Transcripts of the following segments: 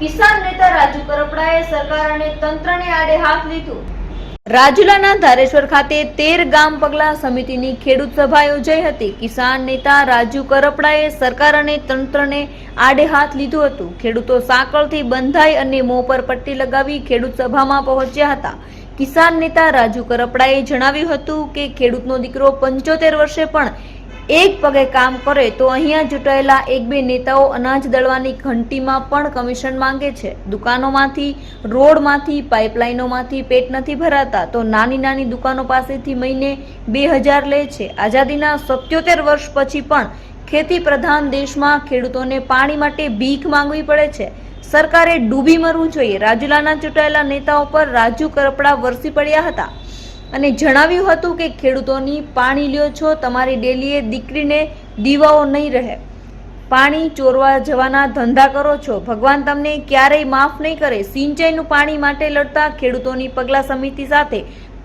કિસાન નેતા રાજુ કરપડાએ સરકાર અને તંત્રને આડે હાથ લીધું. રાજુલાના ધારેશ્વર ખાતે તેર ગામ પગલા સમિતિની ખેડૂત સભા યોજાઈ હતી. કિસાન નેતા રાજુ કરપડાએ સરકાર અને તંત્રને આડે હાથ લીધું હતું. ખેડૂતો સાંકળથી બંધાઈ અને મોં પર પટ્ટી લગાવી ખેડૂત સભામાં પહોંચ્યા હતા. કિસાન નેતા રાજુ કરપડાએ જણાવ્યું હતું કે ખેડૂતનો દીકરો પંચોતેર વર્ષે પણ એક પગે કામ કરે તો અહીંયા ચૂંટાયેલા એક બે નેતાઓ અનાજ દળવાની ઘંટીમાં પણ કમિશન માંગે છે. દુકાનોમાંથી, રોડમાંથી, પાઇપલાઇનોમાંથી પેટ નથી ભરાતા તો નાની નાની દુકાનો પાસેથી મહિને બે હજાર લે છે. આઝાદીના સત્યોતેર વર્ષ પછી પણ ખેતી પ્રધાન દેશમાં ખેડૂતોને પાણી માટે ભીખ માંગવી પડે છે. સરકારે ડૂબી મરવું જોઈએ. રાજુલાના ચૂંટાયેલા નેતાઓ પર રાજુ કરપડા વરસી પડ્યા હતા. અને જણાવ્યું હતું કે ખેડૂતોની પાણી લ્યો છો, તમારી ડેલીએ દીકરીને દીવાઓ નહીં રહે. પાણી ચોરવા જવાના ધંધા કરો છો. ભગવાન તમને ક્યારેય માફ નહીં કરે. સિંચાઈનું પાણી માટે લડતા ખેડૂતોની પગલા સમિતિ સાથે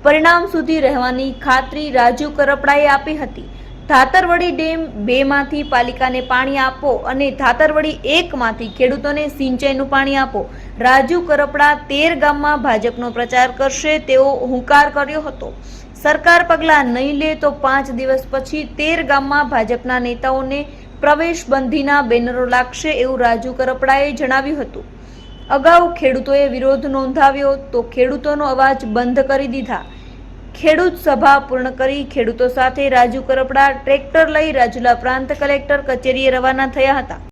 પરિણામ સુધી રહેવાની ખાતરી રાજુ કરપડાએ આપી હતી. ધાતરવડી ડેમ બે માંથી પાલિકાને પાણી આપો અને ધાતરવડી એક માંથી ખેડૂતોને સિંચાઈનું પાણી આપો. રાજુ કરપડા તેર ગામમાં ભાજપનો પ્રચાર કરશે તેવો હુંકાર કર્યો હતો. સરકાર પગલાં નહીં લે તો પાંચ દિવસ પછી તેર ગામમાં ભાજપના નેતાઓને પ્રવેશ બંધીના બેનરો લાગશે એવું રાજુ કરપડાએ જણાવ્યું હતું. અગાઉ ખેડૂતોએ વિરોધ નોંધાવ્યો તો ખેડૂતોનો અવાજ બંધ કરી દીધા. ખેડૂત સભા પૂર્ણ કરી ખેડૂતો સાથે રાજુ કરપડા, ટ્રેક્ટર લઈ રાજુલા પ્રાંત કલેક્ટર કચેરીએ રવાના થયા હતા.